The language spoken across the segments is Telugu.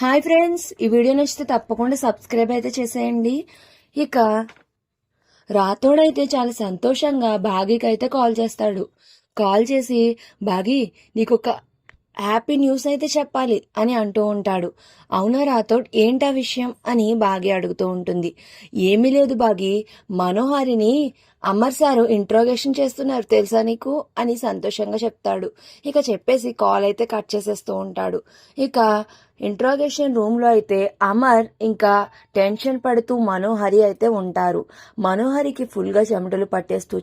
హాయ్ ఫ్రెండ్స్ ఈ వీడియో నచ్చితే తప్పకుండా సబ్స్క్రైబ్ అయితే చేసేయండి. ఇక రాతోడైతే చాలా సంతోషంగా బాగీకి అయితే కాల్ చేస్తాడు. కాల్ చేసి బాగీ నీకు ఒక హ్యాపీ న్యూస్ అయితే చెప్పాలి అని అంటూ ఉంటాడు. అవునా రాథోడ్? ఏంటా విషయం అని బాగి అడుగుతూ ఉంటుంది. ఏమీ లేదు బాగి మనోహరిని అమర్ సారు ఇంట్రోగేషన్ చేస్తున్నారు తెలుసా నీకు? అని సంతోషంగా చెప్తాడు. ఇక చెప్పేసి కాల్ అయితే కట్ చేసేస్తూ ఉంటాడు. ఇక ఇంట్రాగేషన్ రూమ్లో అయితే అమర్ ఇంకా టెన్షన్ పడుతూ మనోహరి అయితే ఉంటారు. మనోహరికి ఫుల్గా చెమటలు పట్టేస్తూ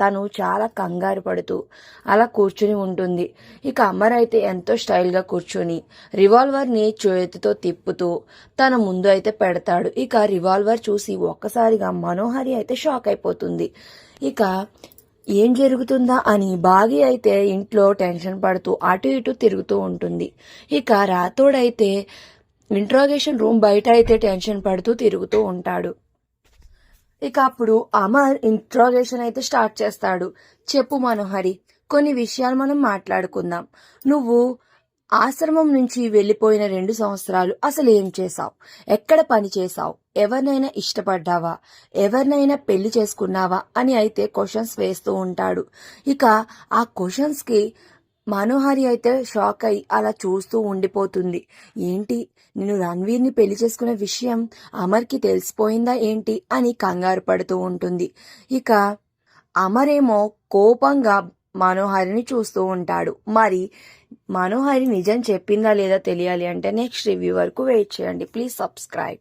తను చాలా కంగారు పడుతూ అలా కూర్చుని ఉంటుంది. ఇక అమర్ అయితే ఎంతో స్టైల్గా కూర్చొని కూర్చుని చేతితో తిప్పుతూ తన ముందు అయితే పెడతాడు. ఇక రివాల్వర్ చూసి ఒక్కసారిగా మనోహరి అయితే షాక్ అయిపోతుంది. ఇక ఏం జరుగుతుందా అని బాగి అయితే ఇంట్లో టెన్షన్ పడుతూ అటు ఇటు తిరుగుతూ ఉంటుంది. ఇక రాతోడైతే ఇంట్రాగేషన్ రూమ్ బయట అయితే టెన్షన్ పడుతూ తిరుగుతూ ఉంటాడు. ఇక అప్పుడు అమర్ ఇంట్రాగేషన్ అయితే స్టార్ట్ చేస్తాడు. చెప్పు మనోహరి కొన్ని విషయాలు మనం మాట్లాడుకుందాం. నువ్వు ఆశ్రమం నుంచి వెళ్ళిపోయిన రెండు సంవత్సరాలు అసలు ఏం చేశావు? ఎక్కడ పని చేశావు? ఎవరినైనా ఇష్టపడ్డావా? ఎవరినైనా పెళ్ళి చేసుకున్నావా? అని అయితే క్వశ్చన్స్ వేస్తూ ఉంటాడు. ఇక ఆ క్వశ్చన్స్కి మనోహరి అయితే షాక్ అయి అలా చూస్తూ ఉండిపోతుంది. ఏంటి? నేను రణ్వీర్ని పెళ్ళి చేసుకునే విషయం అమర్కి తెలిసిపోయిందా ఏంటి? అని కంగారు పడుతూ ఉంటుంది. ఇక అమరేమో కోపంగా మనోహరిని చూస్తూ ఉంటాడు. మరి మనోహరి నిజం చెప్పిందా లేదా తెలియాలి అంటే నెక్స్ట్ రివ్యూ వరకు వెయిట్ చేయండి. Please subscribe